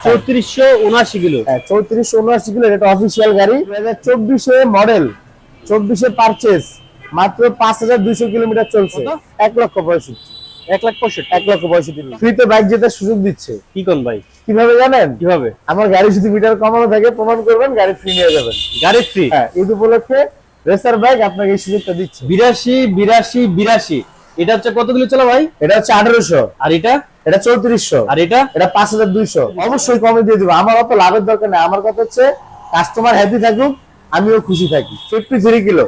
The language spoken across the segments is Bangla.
চৌত্রিশশো উনআশি কিলো। হ্যাঁ চৌত্রিশশো উনআশি কিলো এটা অফিসিয়াল গাড়ি। দু হাজার চব্বিশে মডেল চব্বিশে পারচেস মাত্র পাঁচ হাজার দুইশো কিলোমিটার চলছে। এক লক্ষ পঁয়ষট্টি। এক লাখ পঁয়ষট্টি। এক লক্ষ পঁয়ষট্টি ফ্রিতে বাইক জেতার সুযোগ দিচ্ছে। কি কোন ভাই কীভাবে জানেন? কীভাবে? আমার গাড়ি যদি মিটার কমানো থাকে প্রমাণ করবেন গাড়ি ফ্রি নিয়ে যাবেন। গাড়ি ফ্রি হ্যাঁ ঈদ উপলক্ষে রেসার বাইক আপনাকে এই সুযোগটা দিচ্ছে। বিরাশি বিরাশি বিরাশি। এটা হচ্ছে কত কিলো চলো ভাই? এটা হচ্ছে আঠারোশো। আর এটা? এটা চৌত্রিশশো। আর এটা? এটা পাঁচ হাজার দুইশো। অবশ্যই কমে দিয়ে দিব। আমার অত লাভের দরকার নেই। আমার কথা হচ্ছে কাস্টমার হ্যাপি থাকুক আমিও খুশি থাকি। Fifty three kilo.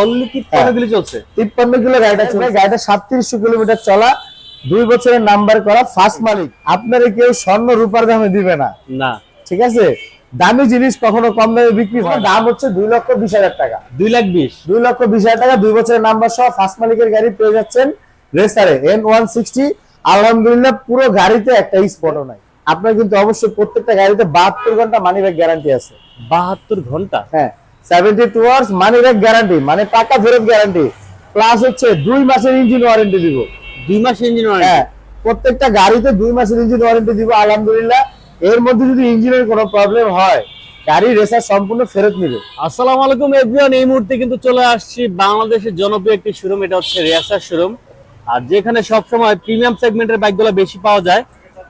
অনলি হ্যাঁ। কিলো চলছে? তিপ্পান্ন কিলো গাড়িটা চলে গাড়িটা সাতত্রিশশো কিলোমিটার চলা দুই বছরের নাম্বার করা ফার্স্ট মালিক। আপনারা কেউ স্বর্ণ রূপার দামে দিবে না। না। ঠিক আছে? দামি জিনিস কখনো কম দামে বিক্রি হয় দাম হচ্ছে দুই লক্ষ বিশ হাজার টাকা। দুই লাখ বিশ? দুই লক্ষ বিশ হাজার টাকা দুই বছরের নাম্বার সহ ফার্স্ট মালিকের গাড়ি পেয়ে যাচ্ছেন রেসারে এন ওয়ান সিক্সটি আলহামদুলিল্লাহ পুরো গাড়িতে একটা স্পটও নাই। আপনার কিন্তু অবশ্যই প্রত্যেকটা গাড়িতে বাহাত্তর ঘণ্টা মানি ব্যাগ গ্যারান্টি আছে। বাহাত্তর ঘণ্টা? হ্যাঁ। Seventy two hours money back guarantee মানে টাকা ফেরত গ্যারান্টি প্লাস হচ্ছে দুই মাসের ইঞ্জিন ওয়ারেন্টি দিব। দুই মাসের ইঞ্জিন হ্যাঁ। প্রত্যেকটা গাড়িতে দুই মাসের ইঞ্জিন ওয়ারেন্টি দিব আলহামদুলিল্লাহ। এর মধ্যে যদি ইঞ্জিনের কোনো প্রবলেম হয় গাড়ি রেসার সম্পূর্ণ ফেরত নিবে। আসসালামু আলাইকুম এভরিওয়ান এই মুহূর্তে কিন্তু চলে আসছি বাংলাদেশের জনপ্রিয় একটি শোরুম এটা হচ্ছে রিয়াসার শোরুম আর যেখানে সবসময় প্রিমিয়াম সেগমেন্টের বাইকগুলো বেশি পাওয়া যায়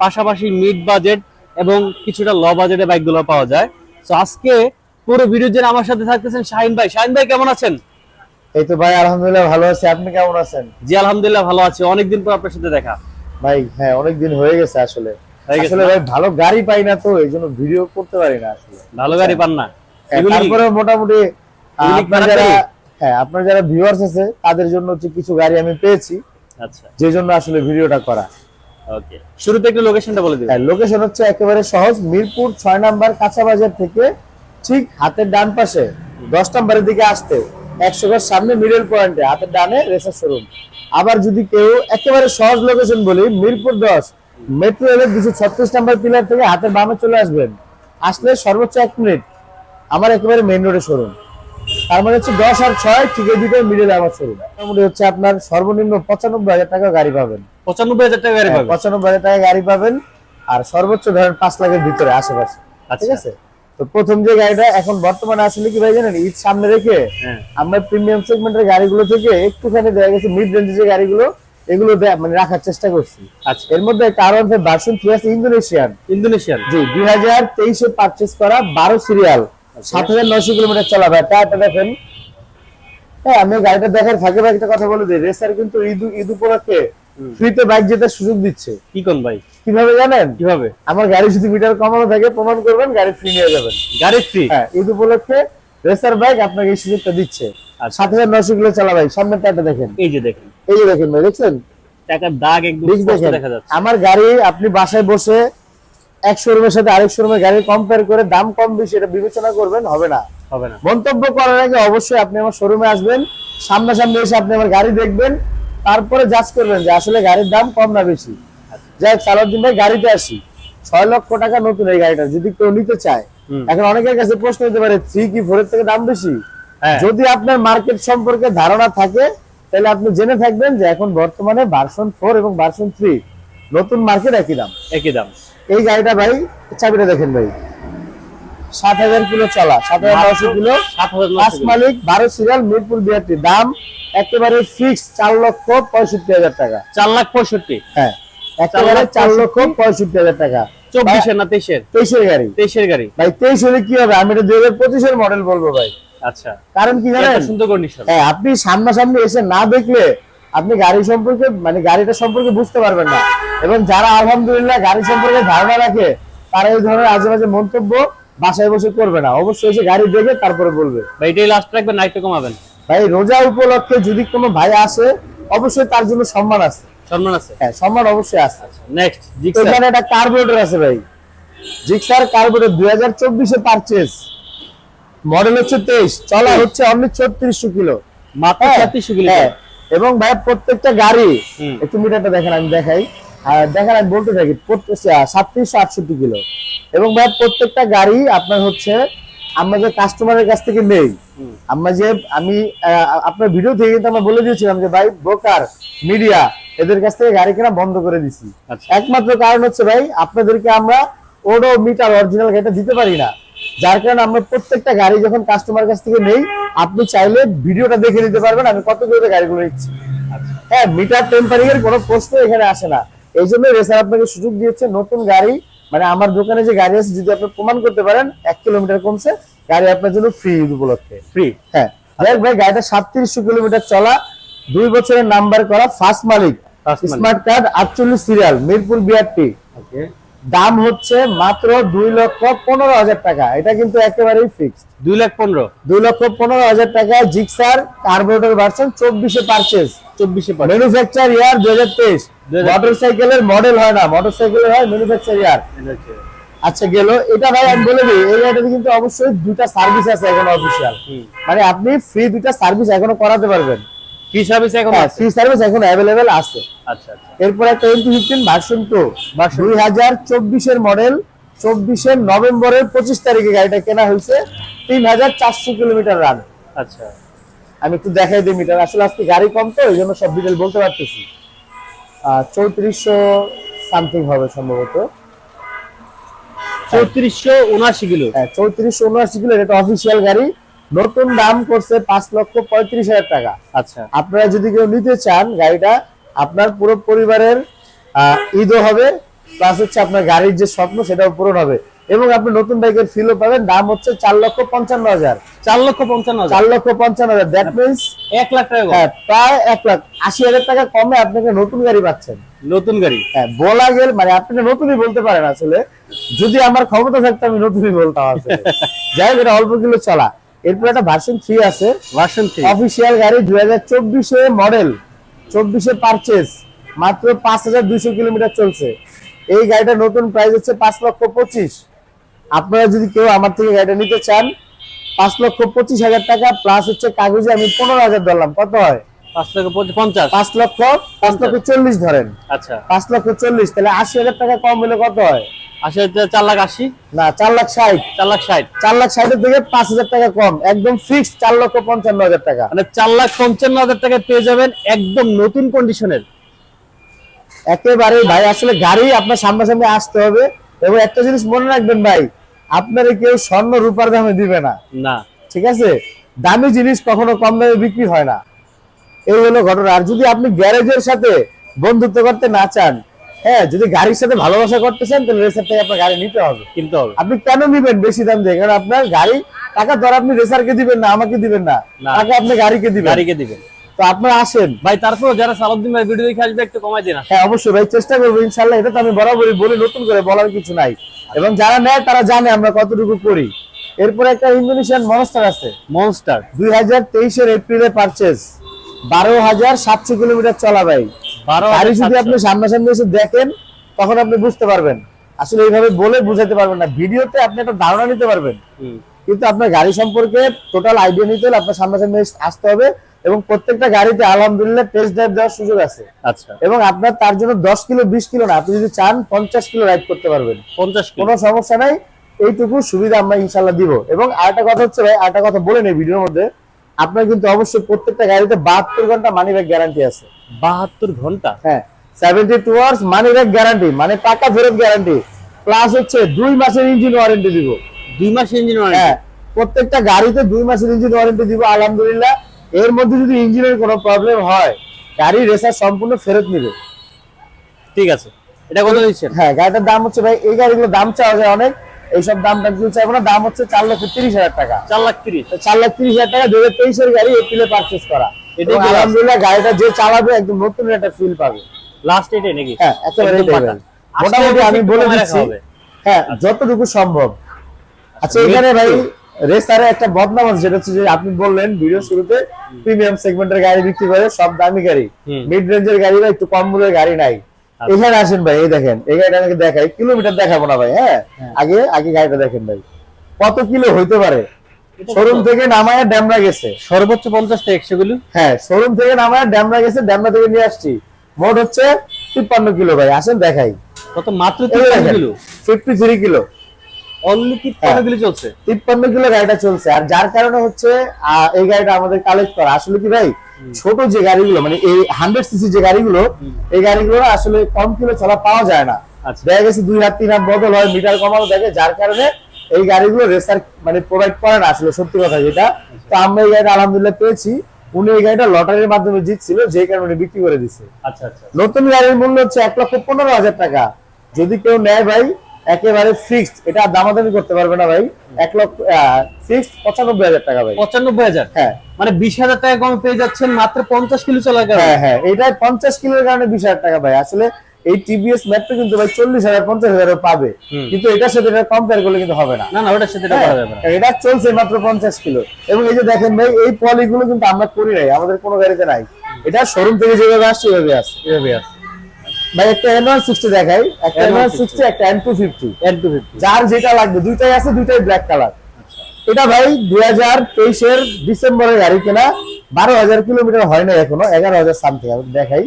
পাশাপাশি মিড বাজেট এবং কিছুটা ল বাজেটের বাইকগুলো পাওয়া যায়। তো আজকে পুরো ভিডিও জন্য আমার সাথে থাকতেছেন শাহিন ভাই। শাহিন ভাই কেমন আছেন? এই তো ভাই আলহামদুলিল্লাহ ভালো আছি। আপনি কেমন আছেন? জি আলহামদুলিল্লাহ ভালো আছি। অনেকদিন পর আপনার সাথে দেখা। ভাই হ্যাঁ অনেকদিন হয়ে গেছে আসলে। আসলে? ভাই ভালো গাড়ি পাই না তো এই জন্য ভিডিও করতে পারি না আসলে। ভালো গাড়ি পান না। হ্যাঁ, তারপরে মোটামুটি আপনার যারা হ্যাঁ আপনার যারা ভিউয়ার্স আছে তাদের জন্য হচ্ছে কিছু গাড়ি আমি পেয়েছি। আচ্ছা। যে জন্য আসলে ভিডিওটা করা। ওকে। শুরুতে একটু লোকেশনটা বলে দিবেন। হ্যাঁ লোকেশন হচ্ছে একেবারে সহজ মিরপুর নাম্বার কাঁচা বাজার থেকে ঠিক হাতের ডান পাশে দশ নাম্বারের দিকে আসতে একশো গজ সামনে মিডল পয়েন্টে হাতের ডানে রেসার শোরুম আবার যদি কেউ একেবারে সহজ লোকেশন বলি মিরপুর দশ মেট্রো রেলের দুশো ছত্রিশ নাম্বার পিলার থেকে হাতের বামে চলে আসবেন। আসলে সর্বোচ্চ এক মিনিট আমার একেবারে মেইন রোডে শোরুম তার মানে হচ্ছে দশ আর ছয় ঠিক এই দুটোর মিডলে আমার শোরুম মোটামুটি হচ্ছে আপনার সর্বনিম্ন পঁচানব্বই হাজার টাকা গাড়ি পাবেন। পঁচানব্বই হাজার টাকা গাড়ি হ্যাঁ, পাবেন। পঁচানব্বই হাজার টাকা গাড়ি পাবেন। আর সর্বোচ্চ ধরেন পাঁচ লাখের ভিতরে আশেপাশে। ঠিক আচ্ছা আছে? তো প্রথম যে গাড়িটা এখন বর্তমানে আসলে কি ভাই জানেন ঈদ সামনে রেখে হ্যাঁ। আমরা প্রিমিয়াম সেগমেন্টের গাড়িগুলো থেকে একটুখানি দেখা গেছে মিড রেঞ্জের যে গাড়িগুলো এগুলো মানে রাখার চেষ্টা করছি। আচ্ছা। এর মধ্যে একটা আরও ভার্সন থ্রি আছে? ইন্দোনেশিয়ান। ইন্দোনেশিয়ান। জি দুই হাজার তেইশে পারচেস করা বারো সিরিয়াল সাত হাজার নয়শো কিলোমিটার চলা ভাই। টায়ারটা দেখেন। হ্যাঁ আমি গাড়িটা দেখার ফাঁকে ফাঁকে একটা কথা বলে দিই। রেসার কিন্তু ঈদ ঈদ উপলক্ষে ফ্রিতে বাইক জেতার সুযোগ দিচ্ছে। কি কোন ভাই কীভাবে জানেন? কীভাবে? আমার গাড়ি যদি মিটার কমানো থাকে প্রমাণ করবেন গাড়ি ফ্রি নিয়ে যাবেন। গাড়ি ফ্রি হ্যাঁ ঈদ উপলক্ষে রেসার বাইক আপনাকে এই সুযোগটা দিচ্ছে। আচ্ছা। সাত হাজার নয়শো কিলো চালা ভাই সামনের টায়ারটা দেখেন। এই যে দেখেন। এই যে দেখেন ভাই দেখছেন? টাকার দাগ একদম দেখা যাচ্ছে। আমার গাড়ি আপনি বাসায় বসে এক শোরুমের সাথে আরেক শোরুমের গাড়ি কম্পেয়ার করে দাম কম বেশি এটা বিবেচনা করবেন হবে না। হবে না। মন্তব্য করার আগে অবশ্যই আপনি আমার শোরুমে আসবেন সামনাসামনি এসে আপনি আমার গাড়ি দেখবেন তারপরে জাজ করবেন যে আসলে গাড়ির দাম কম না বেশি। যাই হোক, সালাউদ্দিন ভাই গাড়িতে আসি। ছয় লক্ষ টাকা নতুন এই গাড়িটা যদি কেউ নিতে চায়। এখন অনেকের কাছে প্রশ্ন হতে পারে থ্রি কি ফোর এর থেকে দাম বেশি? হ্যাঁ। যদি আপনার মার্কেট সম্পর্কে ধারণা থাকে তাহলে আপনি জেনে থাকবেন যে এখন বর্তমানে ভার্সন ফোর এবং ভার্সন থ্রি নতুন মার্কেট একই দাম। একই দাম। এই গাড়িটা ভাই চাবিটা দেখেন ভাই। সাত হাজার কিলো চলা সাত হাজার নয়শো কিলো। পাঁচ মালিক বারো সিরিয়াল মিরপুর বিআরটি। দাম একেবারে ফিক্স চার লক্ষ পঁয়ষট্টি হাজার টাকা। চার লাখ পঁয়ষট্টি। হ্যাঁ একেবারে চার লক্ষ পঁয়ষট্টি হাজার টাকা। চব্বিশের না তেইশের? তেইশের গাড়ি। তেইশের গাড়ি। ভাই তেইশ হলে কি হবে? আমি এটা দুই হাজার পঁচিশের মডেল বলব ভাই। আচ্ছা। কারণ কি জানেন? সুন্দর কন্ডিশন হ্যাঁ আপনি সামনাসামনি এসে না দেখলে আপনি গাড়ি সম্পর্কে মানে গাড়িটা সম্পর্কে বুঝতে পারবেন না। এবং যারা আলহামদুলিল্লাহ গাড়ি সম্পর্কে ধারণা রাখে তারা এই ধরনের আজেবাজে মন্তব্য বাসায় বসে করবে না। অবশ্যই এসে গাড়ি দেখে তারপরে বলবে। ভাই এটাই লাস্ট রাখবেন নাইটটা কমাবেন। ভাই রোজা উপলক্ষে যদি কোনো ভাই আসে অবশ্যই তার জন্য সম্মান আছে। সম্মান আছে? হ্যাঁ সম্মান অবশ্যই আছে। নেক্সট এখানে একটা কার্বোরেটর আছে ভাই। জিক্সার কার্বোরেটর দুই হাজার চব্বিশে মডেল হচ্ছে তেইশ চলা হচ্ছে অনলি ছত্রিশশো কিলো। মাত্র হ্যাঁ, কিলো হ্যাঁ। এবং ভাই প্রত্যেকটা গাড়ি একটু মিটারটা দেখেন আমি দেখাই। আর দেখেন আমি বলতে থাকি সাতত্রিশশো আটষট্টি কিলো। এবং ভাই প্রত্যেকটা গাড়ি আপনার হচ্ছে আমরা যে কাস্টমারের কাছ থেকে নেই আমরা যে আমি আপনার ভিডিও থেকে কিন্তু আমরা বলে দিয়েছিলাম যে ভাই ব্রোকার মিডিয়া এদের কাছ থেকে গাড়ি কেনা বন্ধ করে দিছি। আচ্ছা। একমাত্র কারণ হচ্ছে ভাই আপনাদেরকে আমরা ওডো মিটার অরিজিনাল গাড়িটা দিতে পারি না। যার কারণে আমরা প্রত্যেকটা গাড়ি যখন কাস্টমার কাছ থেকে নেই আপনি চাইলে ভিডিওটা দেখে নিতে পারবেন আমি কত করে গাড়িগুলো নিচ্ছি। হ্যাঁ মিটার টেম্পারিং এর কোনো প্রশ্ন এখানে আসে না। এই জন্য রেসার আপনাকে সুযোগ দিয়েছে নতুন গাড়ি। মানে আমার দোকানে যে গাড়ি আছে যদি আপনি প্রমাণ করতে পারেন এক কিলোমিটার কমছে গাড়ি আপনার জন্য ফ্রি উপলক্ষে। ফ্রি হ্যাঁ। ভাই গাড়িটা সাতত্রিশশো কিলোমিটার চলা দুই বছরের নাম্বার করা ফার্স্ট মালিক। স্মার্ট কার্ড আটচল্লিশ সিরিয়াল মিরপুর বিআরটি দাম হচ্ছে মাত্র দুই লক্ষ পনেরো হাজার টাকা। এটা কিন্তু একেবারেই ফিক্সড দুই লাখ পনেরো? দুই লক্ষ পনেরো হাজার টাকা জিক্সার কার্বোরেটর ভার্সন চব্বিশে পারচেস চব্বিশে ম্যানুফ্যাকচার ইয়ার দুই হাজার তেইশ। 2023 মোটর সাইকেলের মডেল হয় না মোটর সাইকেলের হয় ম্যানুফ্যাকচার ইয়ার আচ্ছা গেল। এটা ভাই আমি বলে দিই এই গাড়িটাতে কিন্তু অবশ্যই দুইটা সার্ভিস আছে এখন অফিসিয়াল মানে আপনি ফ্রি দুইটা সার্ভিস এখনও করাতে পারবেন। কি সার্ভিস এখন হ্যাঁ আছে? ফ্রি সার্ভিস এখন অ্যাভেলেবেল আছে। আচ্ছা আচ্ছা। এরপর একটা এমপি ফিফটিন ভার্সন মডেল চব্বিশের নভেম্বরের পঁচিশ তারিখে গাড়িটা কেনা হয়েছে। তিন হাজার চারশো কিলোমিটার রান আচ্ছা। আমি একটু দেখাই দিই মিটার আসলে আজকে গাড়ি কম তো এই জন্য সব ডিটেল বলতে পারতেছি। চৌত্রিশশো সামথিং হবে সম্ভবত। চৌত্রিশশো উনআশি কিলো। হ্যাঁ চৌত্রিশশো উনআশি কিলো এটা অফিসিয়াল গাড়ি। নতুন দাম করছে পাঁচ লক্ষ পঁয়ত্রিশ হাজার টাকা। আচ্ছা। আপনারা যদি কেউ নিতে চান গাড়িটা আপনার পুরো পরিবারের ঈদও হবে প্লাস হচ্ছে আপনার গাড়ির যে স্বপ্ন সেটাও পূরণ হবে। এবং আপনি নতুন বাইকের ফিলও পাবেন দাম হচ্ছে চার লক্ষ পঞ্চান্ন হাজার। চার লক্ষ পঞ্চান্ন চার লক্ষ পঞ্চান্ন হাজার। দ্যাট মিনস এক লাখ টাকা হ্যাঁ প্রায় এক লাখ। আশি হাজার টাকা কমে আপনাকে নতুন গাড়ি পাচ্ছেন। নতুন গাড়ি। হ্যাঁ বলা গেল মানে আপনি নতুনই বলতে পারেন আসলে। যদি আমার ক্ষমতা থাকতো আমি নতুনই বলতাম আসলে। যাই হোক এটা অল্প কিলো চলা। এরপর একটা ভার্সন থ্রি আছে। ভার্সন থ্রি অফিসিয়াল গাড়ি দুই হাজার চব্বিশে মডেল চব্বিশে পারচেস মাত্র পাঁচ হাজার দুইশো কিলোমিটার চলছে। এই গাড়িটা নতুন প্রাইস হচ্ছে পাঁচ লক্ষ পঁচিশ। আপনারা যদি কেউ আমার থেকে গাড়িটা নিতে চান পাঁচ লক্ষ পঁচিশ হাজার টাকা প্লাস হচ্ছে কাগজে আমি পনেরো হাজার ধরলাম। কত হয়? পাঁচ লক্ষ পঞ্চাশ? পাঁচ লক্ষ পাঁচ লক্ষ চল্লিশ ধরেন। আচ্ছা। পাঁচ লক্ষ চল্লিশ তাহলে আশি হাজার টাকা কম হলে কত হয়? আশি হাজার চার লাখ আশি? না চার লাখ ষাট। চার লাখ ষাট। চার লাখ ষাটের থেকে পাঁচ হাজার টাকা কম একদম ফিক্স চার লক্ষ পঞ্চান্ন হাজার টাকা। মানে চার লাখ পঞ্চান্ন হাজার টাকা পেয়ে যাবেন একদম নতুন কন্ডিশনের একেবারে ভাই আসলে গাড়ি আপনার সামনাসামনি আসতে হবে। এবং একটা জিনিস মনে রাখবেন ভাই আপনারে কেউ স্বর্ণ রূপার দামে দিবে না। না। ঠিক আছে? দামি জিনিস কখনো কম দামে বিক্রি হয় না। এই হলো ঘটনা। আর যদি আপনি গ্যারেজের সাথে বন্ধুত্ব করতে না চান হ্যাঁ যদি গাড়ির সাথে ভালোবাসা করতে চান তাহলে রেসার থেকে আপনার গাড়ি নিতে হবে। কিনতে হবে। আপনি কেন নিবেন বেশি দাম দিয়ে? কারণ আপনার গাড়ি টাকা ধর আপনি রেসারকে দিবেন না আমাকে দিবেন না। টাকা আপনি গাড়িকে দিবেন। গাড়িকে দিবেন। তো আপনারা আসেন। ভাই তারপর যারা সালাউদ্দিন ভাই ভিডিও দেখে আসবে একটু কমাই দিন। হ্যাঁ অবশ্যই ভাই চেষ্টা করব ইনশাল্লাহ। এটা তো আমি বরাবরই বলি নতুন করে বলার কিছু নাই। এবং যারা নেয় তারা জানে আমরা কতটুকু করি। এরপরে একটা ইন্দোনেশিয়ান মনস্টার আছে। মনস্টার দুই হাজার তেইশের এপ্রিলে পারচেস বারো হাজার সাতশো কিলোমিটার চলা ভাই। গাড়ি যদি আপনি সামনাসামনি এসে দেখেন তখন আপনি বুঝতে পারবেন। আসলে এইভাবে বলে বুঝাতে পারবেন না। ভিডিওতে আপনি একটা ধারণা নিতে পারবেন। কিন্তু আপনার গাড়ি সম্পর্কে টোটাল আইডিয়া নিতে হলে আপনার সামনাসামনি আসতে হবে এবং প্রত্যেকটা গাড়িতে আলহামদুলিল্লাহ টেস্ট ড্রাইভ দেওয়ার সুযোগ আছে। আচ্ছা। এবং আপনার তার জন্য দশ কিলো বিশ কিলো না আপনি যদি চান পঞ্চাশ কিলো রাইড করতে পারবেন। পঞ্চাশ কোনো সমস্যা নাই। এইটুকু সুবিধা আমরা ইনশাল্লাহ দিব। এবং আরেকটা কথা হচ্ছে ভাই আরেকটা কথা বলে নেই ভিডিওর মধ্যে। আপনার কিন্তু অবশ্যই প্রত্যেকটা গাড়িতে বাহাত্তর ঘণ্টা মানি ব্যাগ গ্যারান্টি আছে। বাহাত্তর ঘণ্টা? হ্যাঁ seventy two hours money back guarantee মানে টাকা ফেরত গ্যারান্টি প্লাস হচ্ছে দুই মাসের ইঞ্জিন ওয়ারেন্টি দিব। দুই মাসের ইঞ্জিন হ্যাঁ প্রত্যেকটা গাড়িতে দুই মাসের ইঞ্জিন ওয়ারেন্টি দিব আলহামদুলিল্লাহ। এর মধ্যে যদি ইঞ্জিনের কোনো প্রবলেম হয় গাড়ি রেসার সম্পূর্ণ ফেরত নিবে। ঠিক আছে। এটা কত দিচ্ছেন? হ্যাঁ গাড়িটার দাম হচ্ছে ভাই এই গাড়িগুলোর দাম চাওয়া যায় অনেক। এইসব দাম টাম কেউ চাইব না দাম হচ্ছে চার লক্ষ তিরিশ হাজার টাকা। চার লাখ তিরিশ। চার লাখ তিরিশ হাজার টাকা দু হাজার তেইশের গাড়ি এপ্রিলে পারচেস করা? আলহামদুলিল্লাহ গাড়িটা যে চালাবে একদম নতুন একটা ফিল পাবে। লাস্ট এটাই নাকি? হ্যাঁ একেবারে। মোটামুটি আমি বলে দিচ্ছি হ্যাঁ যতটুকু সম্ভব। আচ্ছা এখানে ভাই রেসারে একটা বদনাম আছে যেটা হচ্ছে যে আপনি বললেন ভিডিও শুরুতে প্রিমিয়াম সেগমেন্টের গাড়ি বিক্রি করে সব দামি গাড়ি। মিড রেঞ্জের গাড়ি বা একটু কম মূল্যের গাড়ি নাই। এখানে আসেন ভাই এই দেখেন এই গাড়িটা আমাকে দেখাই কিলোমিটার দেখাবো না ভাই হ্যাঁ? আগে আগে গাড়িটা দেখেন ভাই কত কিলো হইতে পারে? শোরুম থেকে নামায় ড্যামরা গেছে। সর্বোচ্চ পঞ্চাশ থেকে একশো কিলো? হ্যাঁ শোরুম থেকে নামায় ড্যামরা গেছে ড্যামরা থেকে নিয়ে আসছি। মোট হচ্ছে তিপ্পান্ন কিলো ভাই আসেন দেখাই। কত মাত্র তিপ্পান্ন kilo? Fifty three kilo. Only তিপ্পান্ন হ্যাঁ। কিলো চলছে? তিপ্পান্ন কিলো গাড়িটা চলছে। আর যার কারণে হচ্ছে এই গাড়িটা আমাদের কালেক্ট করা। আসলে কি ভাই ছোট যে গাড়িগুলো মানে এই হান্ড্রেড সিসি যে গাড়িগুলো এই গাড়িগুলো আসলে কম কিলো চলা পাওয়া যায় না। আচ্ছা। দেখা গেছে দুই হাত তিন হাত বদল হয় মিটার কমানো দেখে যার কারণে এই গাড়িগুলো রেসার মানে প্রোভাইড করে না আসলে সত্যি কথা যেটা। তো আমরা এই গাড়িটা আলহামদুলিল্লাহ পেয়েছি। উনি এই গাড়িটা লটারির মাধ্যমে জিতছিল যে কারণে বিক্রি করে দিচ্ছে আচ্ছা আচ্ছা। নতুন গাড়ির মূল্য হচ্ছে এক লক্ষ পনেরো হাজার টাকা। যদি কেউ নেয় ভাই একেবারে ফিক্সড এটা দামাদামি করতে পারবে না ভাই। এক লক্ষ ফিক্সড পঁচানব্বই হাজার টাকা ভাই। পঁচানব্বই হাজার? হ্যাঁ। মানে বিশ হাজার টাকা কমে পেয়ে যাচ্ছেন মাত্র পঞ্চাশ কিলো চলার কারণে হ্যাঁ হ্যাঁ। এটা পঞ্চাশ কিলোর কারণে বিশ হাজার টাকা ভাই। আসলে এই টিভিএস কিন্তু ভাই চল্লিশ হাজার পঞ্চাশ হাজার পাবে। কিন্তু এটার সাথে এটা কম্পেয়ার করলে কিন্তু হবে না। না না ওটার সাথে এটা হ্যাঁ, এটা চলছে মাত্র পঞ্চাশ কিলো। এবং এই যে দেখেন ভাই এই পলিগুলো কিন্তু আমরা করি নাই। আমাদের কোনো গাড়িতে নাই। এটা শোরুম থেকে যেভাবে আসছে এভাবে আসছে এভাবে আছে। ভাই একটা এন ওয়ান সিক্সটি দেখাই। একটা এন সিক্সটি একটা N two fifty N two fifty যার যেটা লাগবে দুইটাই আছে দুইটাই ব্ল্যাক কালার আচ্ছা। এটা ভাই দুই হাজার তেইশের ডিসেম্বরের গাড়ি কেনা। বারো হাজার কিলোমিটার হয় না এখনও এগারো হাজার সামথিং আমি দেখাই।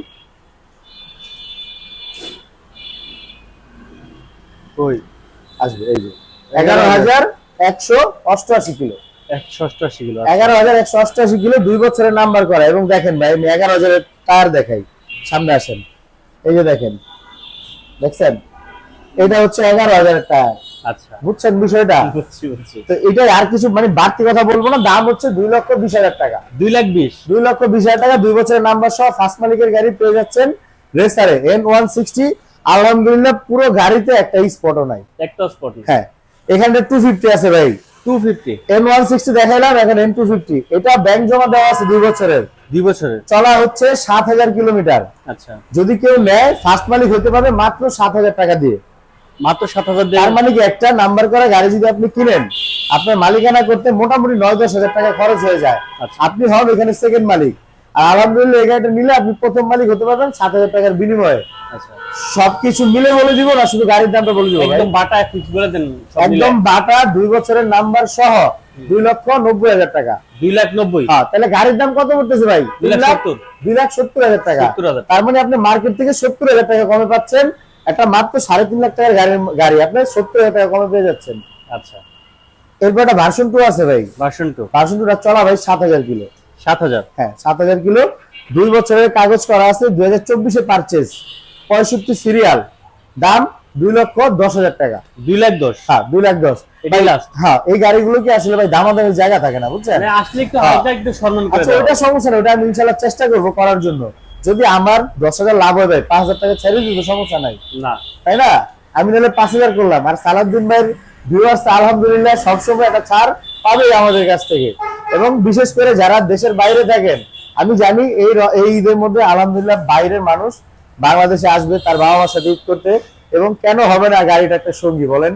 ওই আসবে এই যে। এগারো হাজার একশো অষ্টআশি কিলো। একশো অষ্টআশি কিলো এগারো হাজার একশো অষ্টআশি কিলো দুই বছরের নাম্বার করা এবং দেখেন ভাই আমি এগারো হাজারের টায়ার দেখাই। সামনে আসেন। এই যে দেখেন দেখছেন? এটা হচ্ছে এগারো হাজারের টায়ার আচ্ছা। বুঝছেন বিষয়টা? তো এটা আর কিছু মানে বাড়তি কথা বলব না দাম হচ্ছে দুই লক্ষ বিশ হাজার টাকা। দুই লাখ বিশ? দুই লক্ষ বিশ হাজার টাকা দুই বছরের নাম্বার সহ ফার্স্ট মালিকের গাড়ি পেয়ে যাচ্ছেন রেসারে এন ওয়ান সিক্সটি আলহামদুলিল্লাহ পুরো গাড়িতে একটা স্পটও নাই। একটা স্পট হ্যাঁ এখানে টু ফিফটি আছে ভাই। Two fifty N one sixty দেখাইলাম এখন এন টু ফিফটি এটা ব্যাংক জমা দেওয়া আছে দুই বছরের। দুই বছরের? চলা হচ্ছে সাত হাজার কিলোমিটার। আচ্ছা। যদি কেউ নেয় ফার্স্ট মালিক হতে পারবে মাত্র সাত হাজার টাকা দিয়ে। মাত্র সাত হাজার তার মানে কি একটা নাম্বার করা গাড়ি যদি আপনি কিনেন আপনার মালিকানা করতে মোটামুটি নয় দশ হাজার টাকা খরচ হয়ে যায়। আচ্ছা। আপনি হন এখানে সেকেন্ড মালিক। আর আলহামদুলিল্লাহ এই গাড়িটা নিলে আপনি প্রথম মালিক হতে পারবেন সাত হাজার টাকার বিনিময়ে। সবকিছু মিলে বলে দিব না শুধু গাড়ির দামটা বলে দিব একদম বাটা ফিক্স বলে দেন একদম বাটা দুই বছরের নাম্বার সহ দুই লক্ষ নব্বই হাজার টাকা। দুই লাখ নব্বই। হ্যাঁ তাহলে গাড়ির দাম কত পড়তেছে ভাই? লাখ। দুই লাখ সত্তর। হাজার টাকা। তার মানে আপনি মার্কেট থেকে সত্তর হাজার টাকা কমে পাচ্ছেন। একটা মাত্র সাড়ে তিন লাখ টাকার গাড়ির গাড়ি। আপনি সত্তর হাজার টাকা কমে পেয়ে যাচ্ছেন। আচ্ছা। এরপর একটা ভার্সন টু আছে ভাই। ভার্সন টু ভার্সন টুটা চলা ভাই সাত হাজার কিলো। সাত হাজার। হ্যাঁ সাত হাজার কিলো। দুই বছরের কাগজ করা আছে দুই হাজার চব্বিশে পারচেস পঁয়ষট্টি সিরিয়াল। দাম দুই লক্ষ দশ হাজার টাকা। দুই লাখ দশ। হ্যাঁ দুই লাখ দশ। হ্যাঁ এই গাড়িগুলো কি আসলে ভাই দামাদামের জায়গা থাকে না বুঝছেন? মানে আসলে একটু হ্যাঁ। সম্মান আচ্ছা ওটা সমস্যা নেই ওটা আমি ইনশাল্লাহ চেষ্টা করব করার জন্য। যদি আমার দশ হাজার লাভ হবে পাঁচ হাজার টাকা ছেড়ে দিতে সমস্যা নাই। না। তাই না? আমি নাহলে পাঁচ হাজার করলাম। আর সালাউদ্দিন ভাইয়ের ভিউয়ার্স আলহামদুলিল্লাহ সবসময় একটা ছাড় পাবেই আমাদের কাছ থেকে। এবং বিশেষ করে যারা দেশের বাইরে থাকেন আমি জানি এই এই ঈদের মধ্যে আলহামদুলিল্লাহ বাইরের মানুষ বাংলাদেশে আসবে তার বাবা মার সাথে ঈদ করতে এবং কেন হবে না গাড়িটা একটা সঙ্গী বলেন।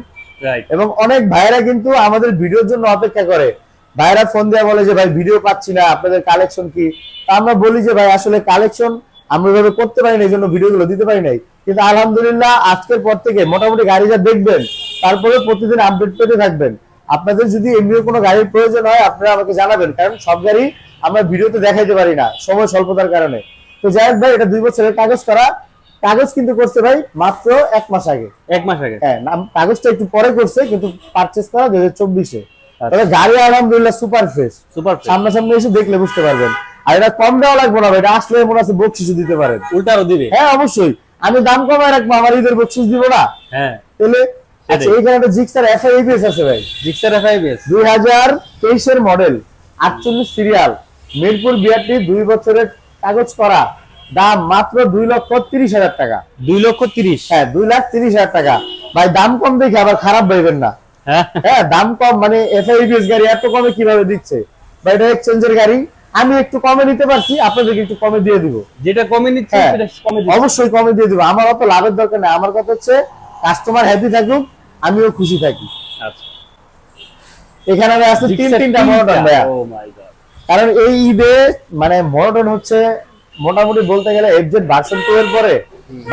এবং অনেক ভাইরা কিন্তু আমাদের ভিডিওর জন্য অপেক্ষা করে। ভাইরা ফোন দেওয়া বলে যে ভাই ভিডিও পাচ্ছি না আপনাদের কালেকশন কি? তা আমরা বলি যে ভাই আসলে কালেকশন আমরা এভাবে করতে পারি না এই জন্য ভিডিওগুলো দিতে পারি নাই। কিন্তু আলহামদুলিল্লাহ আজকের পর থেকে মোটামুটি গাড়ি যা দেখবেন তারপরে প্রতিদিন আপডেট পেতে থাকবেন। আপনাদের যদি এমনিও কোনো গাড়ির প্রয়োজন হয় আপনারা আমাকে জানাবেন কারণ সব গাড়ি আমরা ভিডিওতে দেখাইতে পারি না সময় স্বল্পতার কারণে। তো হোক ভাই এটা দুই বছরের কাগজ করা। কাগজ কিন্তু করছে ভাই মাত্র এক মাস আগে। এক মাস আগে। হ্যাঁ কাগজটা একটু পরে করছে কিন্তু পারচেস করা দুই হাজার চব্বিশে। আচ্ছা। তবে গাড়ি আলহামদুলিল্লাহ সুপার ফ্রেশ সুপার সামনাসামনি এসে দেখলে বুঝতে পারবেন। আর এটা কম দেওয়া লাগবে না এটা আসলে মনে আছে বকশিসও দিতে পারেন। উল্টারও দিবে। হ্যাঁ অবশ্যই। আমি দাম কমায় রাখব আমার ঈদের বকশিস দিব না। হ্যাঁ। তাহলে আচ্ছা এইখানে একটা জিক্সার এফআইবিএস আছে ভাই। জিক্সার এফআইবিএস দুই হাজার তেইশের মডেল আটচল্লিশ সিরিয়াল মিরপুর বিআরটি দুই বছরের কাগজ করা। দাম মাত্র দুই লক্ষ তিরিশ হাজার টাকা। দুই লক্ষ তিরিশ? হ্যাঁ দুই লাখ তিরিশ হাজার টাকা। ভাই দাম কম দেখে আবার খারাপ ভাইবেন না। হ্যাঁ। হ্যাঁ দাম কম মানে এফআইবিএস গাড়ি এত কমে কীভাবে দিচ্ছে? বা এটা এক্সচেঞ্জের গাড়ি। আমি একটু কমে নিতে পারছি আপনাদেরকে একটু কমে দিয়ে দিব। যেটা কমে নিচ্ছে হ্যাঁ। অবশ্যই কমে দিয়ে দিব। আমার অত লাভের দরকার নেই। আমার কথা হচ্ছে কাস্টমার হ্যাপি থাকুক আমিও খুশি থাকি। আচ্ছা। এখানে আমি আছে তিন তিনটা। মনোটন ভাইয়া। Oh. কারণ এই ঈদে মানে মনোটন হচ্ছে মোটামুটি বলতে গেলে এফজেড ভার্সন টু এর পরে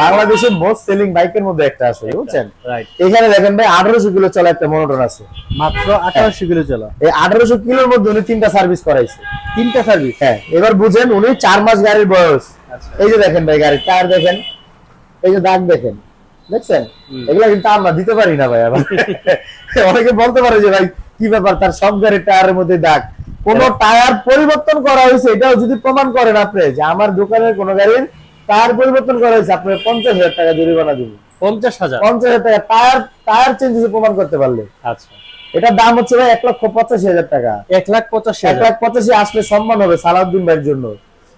বাংলাদেশের মোস্ট সেলিং বাইকের মধ্যে একটা আসলে বুঝছেন. এখানে দেখেন ভাই আঠারোশো কিলো চলা একটা মনোটন আছে। মাত্র আঠারোশো কিলো চলা। এই আঠারোশো কিলোর মধ্যে উনি তিনটা সার্ভিস করাইছে। তিনটা সার্ভিস হ্যাঁ এবার বুঝেন উনি চার মাস গাড়ির বয়স। আচ্ছা। এই যে দেখেন ভাই গাড়ির টায়ার দেখেন এই যে দাগ দেখেন দেখছেন। এগুলা কিন্তু আমরা দিতে পারি না ভাই আবার। অনেকে বলতে পারে যে ভাই কি ব্যাপার তার সব গাড়ির টায়ারের মধ্যে দাগ? কোন টায়ার পরিবর্তন করা হয়েছে এটাও যদি প্রমাণ করেন আপনি যে আমার দোকানের কোন গাড়ির টায়ার পরিবর্তন করা হয়েছে আপনি পঞ্চাশ হাজার টাকা জরিমানা দিবেন পঞ্চাশ হাজার? পঞ্চাশ হাজার টাকা টায়ার টায়ার চেঞ্জ প্রমাণ করতে পারলে। আচ্ছা। এটার দাম হচ্ছে ভাই এক লক্ষ পঁচাশি হাজার টাকা। এক লাখ পঁচাশি এক লাখ পঁচাশি আসলে সম্মান হবে সালাউদ্দিন ভাইয়ের জন্য।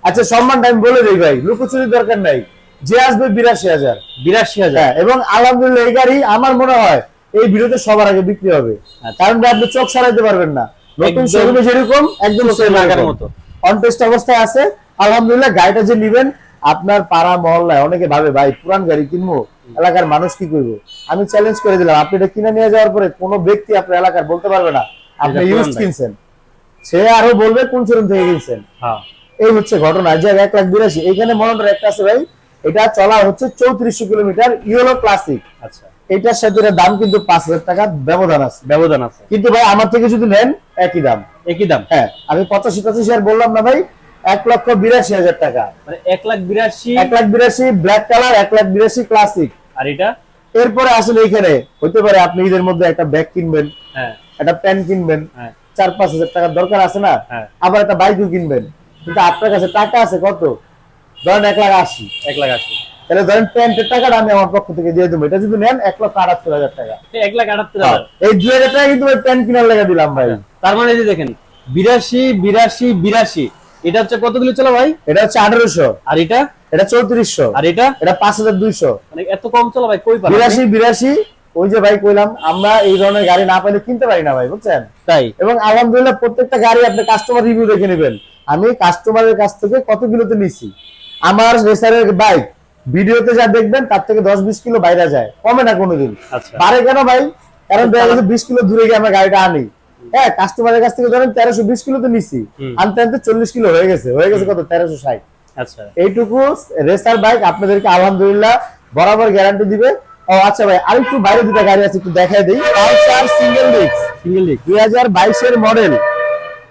আচ্ছা সম্মানটা আমি বলে দিই ভাই লুকোচুরি দরকার নাই। যে আসবে বিরাশি হাজার। বিরাশি হাজার। হ্যাঁ এবং আলহামদুলিল্লাহ এই গাড়ি আমার মনে হয় এই ভিডিওতে সবার আগে বিক্রি হবে। আচ্ছা। কারণ আপনি চোখ সরাইতে পারবেন না। নতুন শোরুমে যেরকম একদম সেম লাগার মতো। অনটেস্ট অবস্থায় আছে। আলহামদুলিল্লাহ গাড়িটা যে নিবেন আপনার পাড়া মহল্লায় অনেকে ভাবে ভাই পুরান গাড়ি কিনবো? এলাকার মানুষ কি করব? আমি চ্যালেঞ্জ করে দিলাম আপনি এটা কিনে নিয়ে যাওয়ার পরে কোনো ব্যক্তি আপনার এলাকার বলতে পারবে না আপনি ইউজ কিনছেন। সে আরও বলবে কোন শোরুম থেকে কিনছেন? হ্যাঁ। এই হচ্ছে ঘটনা। যে এক লাখ বিরাশি। এখানে মনোটর একটা আছে ভাই এটা চলা হচ্ছে চৌত্রিশশো কিলোমিটার ইয়েলো ক্লাসিক আচ্ছা। এটার সাথে দাম কিন্তু পাঁচ হাজার টাকা ব্যবধান আছে। ব্যবধান আছে। কিন্তু ভাই আমার থেকে যদি নেন একই দাম। একই দাম? হ্যাঁ আমি পঁচাশি পঁচাশি আর বললাম না ভাই এক লক্ষ বিরাশি হাজার টাকা। মানে এক লাখ বিরাশি? এক লাখ বিরাশি ব্ল্যাক কালার এক লাখ বিরাশি ক্লাসিক আর এটা? এরপরে আসলে এখানে হইতে পারে আপনি ঈদের মধ্যে একটা ব্যাগ কিনবেন হ্যাঁ। একটা প্যান্ট কিনবেন হ্যাঁ। চার পাঁচ হাজার টাকার দরকার আছে না? হ্যাঁ। আবার একটা বাইকও কিনবেন। কিন্তু আপনার কাছে টাকা আছে কত? ধরেন এক লাখ আশি। এক লাখ আশি। তাহলে ধরেন প্যান্টের টাকাটা আমি আমার পক্ষ থেকে দিয়ে দেবো। এটা যদি নেন এক লক্ষ আটাত্তর হাজার টাকা। এক লাখ আটাত্তর হাজার। এই দুই হাজার টাকা কিন্তু প্যান্ট কেনার লেগে দিলাম ভাই। তার মানে যে দেখেন বিরাশি বিরাশি বিরাশি। এটা হচ্ছে কতগুলি চলো ভাই? এটা হচ্ছে আঠারোশো। আর এটা? এটা চৌত্রিশশো। আর এটা? এটা পাঁচ হাজার দুইশো। মানে এত কম চলো ভাই কই বিরাশি বিরাশি ওই যে ভাই কইলাম আমরা এই ধরনের গাড়ি না পাইলে কিনতে পারি না ভাই বুঝছেন? তাই। এবং আলহামদুলিল্লাহ প্রত্যেকটা গাড়ি আপনি কাস্টমার রিভিউ দেখে নেবেন। আমি কাস্টমারের কাছ থেকে কত কিলোতে নিছি? আমার রেসারের বাইক ভিডিওতে যা দেখবেন তার থেকে দশ বিশ কিলো বাইরে যায়। কমে না কোনোদিন। আচ্ছা। পারে কেন ভাই? কারণ দেখা গেছে বিশ কিলো দূরে গিয়ে আমরা গাড়িটা আনি। হ্যাঁ কাস্টমারের কাছ থেকে ধরেন তেরোশো বিশ কিলোতে নিছি। হুম। আনতে আনতে চল্লিশ কিলো হয়ে গেছে। হয়ে গেছে কত? তেরোশো ষাট। আচ্ছা। এইটুকু রেসার বাইক আপনাদেরকে আলহামদুলিল্লাহ বরাবর গ্যারান্টি দিবে। ও আচ্ছা ভাই আরেকটু বাইরে দুটা গাড়ি আছে একটু দেখাই দিই। Pulsar single disc single disc দুই হাজার বাইশের মডেল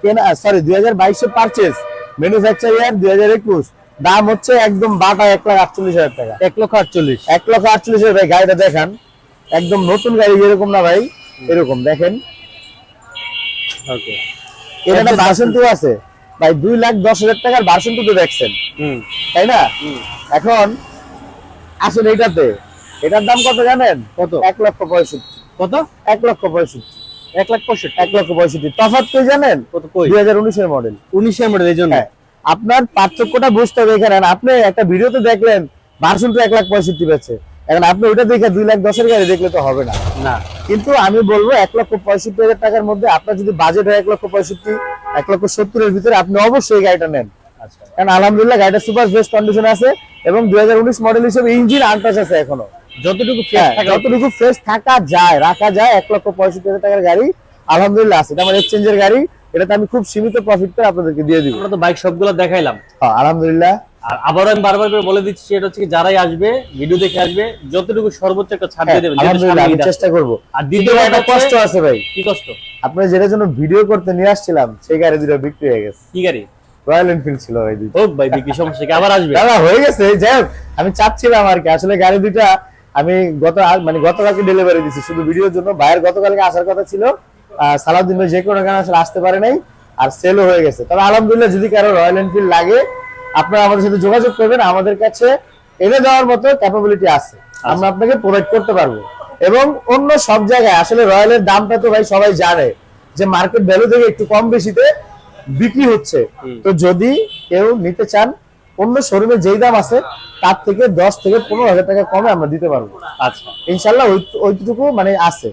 কেনা সরি দুই হাজার বাইশের পারচেস ম্যানুফ্যাকচার ইয়ার দুই হাজার একুশ। দাম হচ্ছে একদম বাটা এক লাখ আটচল্লিশ হাজার টাকা। এক লক্ষ আটচল্লিশ। এক লক্ষ আটচল্লিশ হাজার ভাই গাড়িটা দেখান। একদম নতুন গাড়ি যেরকম না ভাই এরকম দেখেন। ওকে। এর একটা ভার্সন টু আছে। ভাই দুই লাখ দশ হাজার টাকার ভার্সন টু তো দেখছেন। হুম। তাই না? এখন আসলে এটাতে এটার দাম কত জানেন? কত? এক লক্ষ পঁয়ষট্টি। কত? এক লক্ষ পঁয়ষট্টি। এক লাখ পঁয়ষট্টি। এক লক্ষ পঁয়ষট্টি। তফাৎ কই জানেন? কত দুই হাজার উনিশের মডেল উনিশের মডেল এই জন্য? হ্যাঁ। আপনার পার্থক্যটা বুঝতে হবে এখানে। আপনি একটা ভিডিও ভিডিওতে দেখলেন ভার্সন তো এক লাখ পঁয়ষট্টি পেয়েছে। এখন আপনি ওইটা দেখে দুই লাখ দশের গাড়ি দেখলে তো হবে না। না। কিন্তু আমি বলব এক লক্ষ পঁয়ষট্টি হাজার টাকার মধ্যে আপনার যদি বাজেট হয় এক লক্ষ পঁয়ষট্টি এক লক্ষ সত্তরের ভিতরে আপনি অবশ্যই এই গাড়িটা নেন। আচ্ছা। কারণ আলহামদুলিল্লাহ গাড়িটা সুপার বেস্ট কন্ডিশন আছে এবং দুই হাজার উনিশ মডেল হিসেবে ইঞ্জিন আনটাচ আছে এখনও। যতটুকু হ্যাঁ, ফ্রেশ থাকে যতটুকু ফ্রেশ থাকা যায় রাখা যায় এক লক্ষ পঁয়ষট্টি হাজার টাকার গাড়ি আলহামদুলিল্লাহ আছে। এটা আমার এক্সচেঞ্জের গাড়ি এটাতে আমি খুব সীমিত প্রফিট করে আপনাদেরকে দিয়ে দিব। আমরা তো বাইক সবগুলো দেখাইলাম। হ্যাঁ, আলহামদুলিল্লাহ। আর আমি বারবার করে বলে দিচ্ছি এটা হচ্ছে যারাই আসবে ভিডিও দেখে আসবে যতটুকু সর্বোচ্চ একটা ছাড় দিয়ে দেবেন আমি চেষ্টা করব। আর দ্বিতীয় একটা কষ্ট আছে ভাই। কি কষ্ট? আপনার যেটার জন্য ভিডিও করতে নিয়ে আসছিলাম সেই গাড়ি দুটো বিক্রি হয়ে গেছে। কি গাড়ি? রয়্যাল এনফিল্ড ছিল ভাই দুটো ও ভাই বিক্রি সমস্যা কি আবার আসবে? দাদা হয়ে গেছে যাই আমি চাচ্ছিলাম আর কি। আসলে গাড়ি দুটা আমি গত মানে গতকালকে ডেলিভারি দিচ্ছি শুধু ভিডিওর জন্য। ভাইয়ের গতকালকে আসার কথা ছিল সালাউদ্দিন ভাই যে কোনো কারণে আসলে আসতে পারে নাই আর সেলও হয়ে গেছে। তবে আলহামদুলিল্লাহ যদি কারও রয়্যাল এনফিল্ড লাগে আপনারা আমাদের সাথে যোগাযোগ করবেন। আমাদের কাছে এনে দেওয়ার মতো ক্যাপাবিলিটি আছে। আমরা আপনাকে প্রোভাইড করতে পারব। এবং অন্য সব জায়গায় আসলে রয়্যালের দামটা তো ভাই সবাই জানে যে মার্কেট ভ্যালু থেকে একটু কম বেশিতে বিক্রি হচ্ছে। তো যদি কেউ নিতে চান অন্য শোরুমে যেই দাম আছে তার থেকে দশ থেকে পনেরো হাজার টাকা কমে আমরা দিতে পারব। আচ্ছা। ইনশাল্লাহ ওইটুকু মানে আছে।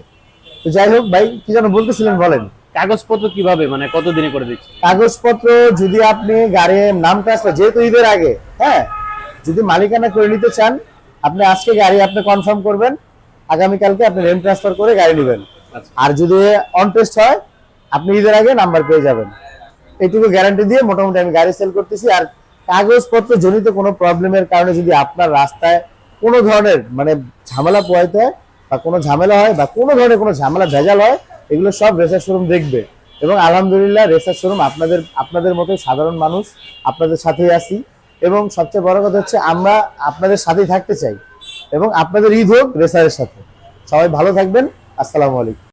যাই হোক ভাই কি যেন বলতেছিলেন বলেন। কাগজপত্র কীভাবে মানে কত দিনে করে দিচ্ছে কাগজপত্র যদি আপনি গাড়ির নাম ট্রান্সফার যেহেতু ঈদের আগে হ্যাঁ? যদি মালিকানা করে নিতে চান আপনি আজকে গাড়ি আপনি কনফার্ম করবেন আগামীকালকে আপনি রেম ট্রান্সফার করে গাড়ি নেবেন। আচ্ছা। আর যদি অন টেস্ট হয় আপনি ঈদের আগে নাম্বার পেয়ে যাবেন। এইটুকু গ্যারান্টি দিয়ে মোটামুটি আমি গাড়ি সেল করতেছি। আর কাগজপত্র জনিত কোনো প্রবলেমের কারণে যদি আপনার রাস্তায় কোনো ধরনের মানে ঝামেলা পোয়াইতে হয় বা কোনো ঝামেলা হয় বা কোনো ধরনের কোনো ঝামেলা, ভেজাল হয়, এগুলো সব রেসার শোরুম দেখবে। এবং আলহামদুলিল্লাহ রেসার শোরুম আপনাদের আপনাদের মতো সাধারণ মানুষ, আপনাদের সাথেই আসি এবং সবচেয়ে বড় কথা হচ্ছে আমরা আপনাদের সাথেই থাকতে চাই। এবং আপনাদের ঈদ হোক রেসারের সাথে। সবাই ভালো থাকবেন। আসসালামু আলাইকুম।